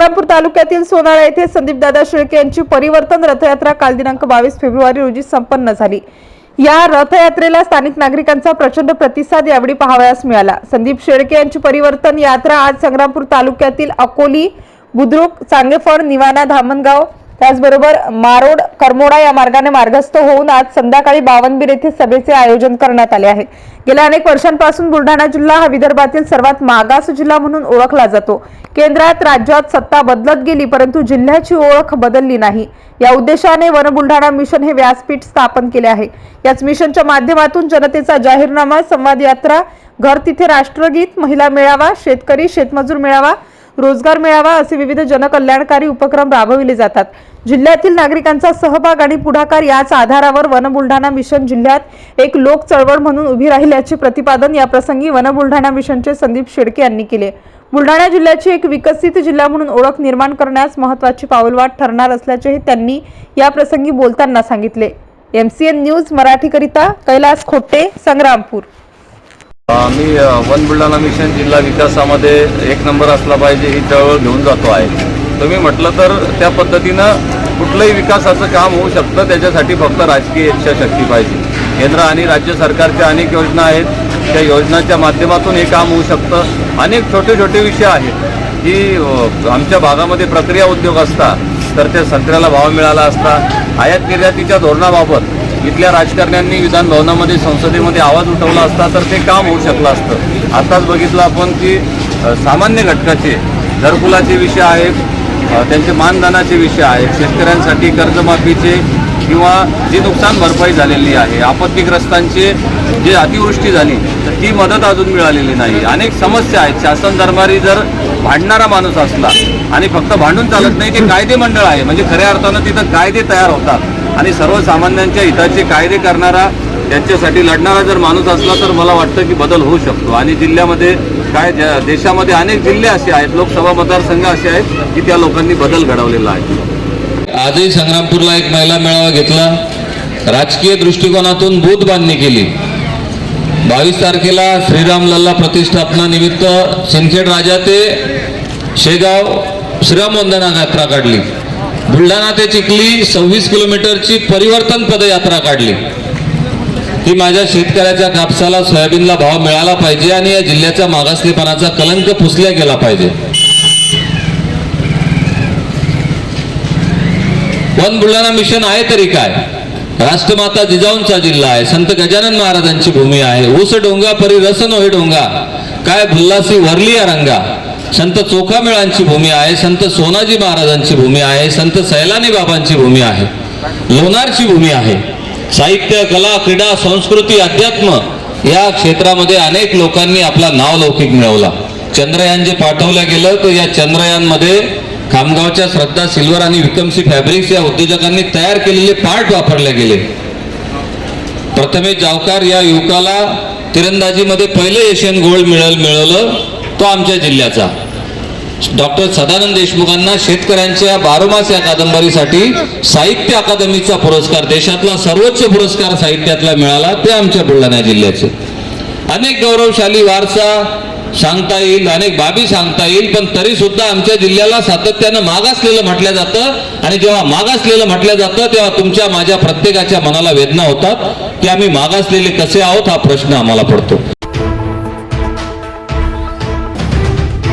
संग्रामपूर तालुक्यातील सोनाळा येथे संदीपदादा शेळके यांची परिवर्तन रथयात्रा काल दिनांक बावीस फेब्रुवारी रोजी संपन्न झाली. या रथयात्रेला स्थानिक नागरिकांचा प्रचंड प्रतिसाद यावेळी पाहावयास मिळाला. संदीप शेळके यांची परिवर्तन यात्रा आज संग्रामपूर तालुक्यातील अकोली बुद्रुक चांगेफळ निवाणा धामणगाव त्याचबरोबर मारोड करमोडा या मार्गाने मार्गस्थ होऊन आज संध्याकाळी बावनबीर येथे सभेचे आयोजन करण्यात आले आहे. गेल्या अनेक वर्षांपासून बुलढाणा जिल्हा हा विदर्भातील सर्वात मागास जिल्हा म्हणून ओळखला जातो. केंद्रात राज्यात सत्ता बदलत गेली परंतु जिल्ह्याची ओळख बदलली नाही. या उद्देशाने वन बुलढाणा मिशन हे व्यासपीठ स्थापन केले आहे. याच मिशनच्या माध्यमातून जनतेचा जाहीरनामा संवाद यात्रा घर तिथे राष्ट्रगीत महिला मेळावा शेतकरी शेतमजूर मेळावा रोजगार मिळावा असे विविध जनकल्याणकारी उपक्रम राबविले जातात. जिल्ह्यातील नागरिकांचा सहभाग आणि पुढाकार याच आधारावर वन बुलढाणा मिशन जिल्ह्यात एक लोक चळवळ म्हणून उभी राहिल्याचे प्रतिपादन या प्रसंगी वन बुलढाणा मिशनचे संदीप शेडके यांनी केले. बुलढाणा जिल्ह्याची एक विकसित जिल्हा म्हणून ओळख निर्माण करण्यास महत्वाची पाऊलवाट ठरणार असल्याचेही त्यांनी या प्रसंगी बोलताना सांगितले. एमसीएन न्यूज मराठीकरिता कैलास खोटे संग्रामपूर. मी वन बुलढाणा मिशन जिल्हा विकासामध्ये एक नंबर असला पाहिजे ही चळवळ घेऊन जातो आहे. तुम्ही म्हटलं तर त्या पद्धतीनं कुठलंही विकासाचं काम होऊ शकतं त्याच्यासाठी फक्त राजकीय इच्छाशक्ती पाहिजे. केंद्र आणि राज्य सरकारच्या अनेक योजना आहेत त्या योजनांच्या माध्यमातून हे काम होऊ शकतं. अनेक छोटे छोटे विषय आहेत की आमच्या भागामध्ये प्रक्रिया उद्योग असता तर त्या संत्र्याला भाव मिळाला असता आयात निर्यातीच्या धोरणाबाबत इथल्या राजकारण्यांनी विधान भवनामध्ये संसदेमध्ये आवाज उठवला असता तर ते काम होऊ शकलं असतं. आताच बघितलं आपण की सामान्य घटकाचे घरकुलाचे विषय आहेत त्यांचे मानधनाचे विषय आहेत शेतकऱ्यांसाठी कर्जमाफीचे किंवा जी नुकसान भरपाई झालेली आहे आपत्तीग्रस्तांचे जे अतिवृष्टी झाली तर ती मदत अजून मिळालेली नाही. अनेक समस्या आहेत. शासन दरबारी जर भांडणारा माणूस असला आणि फक्त भांडून चालत नाही ते कायदे मंडळ आहे. म्हणजे खऱ्या अर्थानं तिथं कायदे तयार होतात. आणि सर्वसामान्यांच्या हिताचे कायदे करणारा त्यांच्यासाठी लढणारा जर माणूस असला तर मला वाटतं की बदल होऊ शकतो. आणि जिल्ह्यामध्ये काय ज्या- देशामध्ये अनेक जिल्हे असे आहेत लोकसभा मतदारसंघ असे आहेत की त्या लोकांनी बदल घडवलेला आहे. आजही संग्रामपूरला एक महिला मेळावा घेतला. राजकीय दृष्टिकोनातून बूथ बांधणी केली. बावीस तारखेला श्रीराम लल्ला प्रतिष्ठापना निमित्त सिंदखेड राजा ते शेगाव श्रीराम वंदना यात्रा काढली. बुलढाणा ते चिखली सव्वीस किलोमीटरची परिवर्तन पदयात्रा काढली. ती माझ्या शेतकऱ्याच्या कापसाला सोयाबीनला भाव मिळाला पाहिजे आणि या जिल्ह्याच्या मागासलेपणाचा कलंक पुसल्या गेला पाहिजे. वन बुलढाणा मिशन आहे तरी काय? राष्ट्रमाता जिजाऊंचा जिल्हा आहे संत गजानन महाराजांची भूमी आहे ऊस डोंगा परी रसन नोहे डोंगा काय भुल्लासी वरली या रंगा संत चोखामेळांची भूमी आहे संत सोनाजी महाराजांची भूमी आहे संत सैलानी बाबांची भूमी आहे लोणारची भूमी आहे. साहित्य कला क्रीडा संस्कृती अध्यात्म या क्षेत्रामध्ये अनेक लोकांनी आपला नावलौकिक मिळवला. चंद्रयान जे पाठवलं गेलं तर या चंद्रयानमध्ये खामगावच्या श्रद्धा सिल्वर आणि विकमसी फॅब्रिक्स या उद्योजकांनी तयार केलेले पार्ट वापरले गेले. प्रथमेश जावकार या युवकाला तिरंदाजीमध्ये पहिले एशियन गोल्ड मिळल मिळवलं. तो आमच्या जिल्ह्याचा. डॉक्टर सदानंद देशमुखांना शेतकऱ्यांच्या बारोमास या कादंबरीसाठी साहित्य अकादमीचा पुरस्कार देशातला सर्वोच्च पुरस्कार साहित्यातला मिळाला ते आमच्या बुलढाणा जिल्ह्याचे. अनेक गौरवशाली वारसा सांगता येईल अनेक बाबी सांगता येईल पण तरी सुद्धा आमच्या जिल्ह्याला सातत्यानं मागासलेलं म्हटलं जातं आणि जेव्हा मागासलेलं म्हटलं जातं तेव्हा तुमच्या माझ्या प्रत्येकाच्या मनाला वेदना होतात की आम्ही मागासलेले कसे आहोत हा प्रश्न आम्हाला पडतो.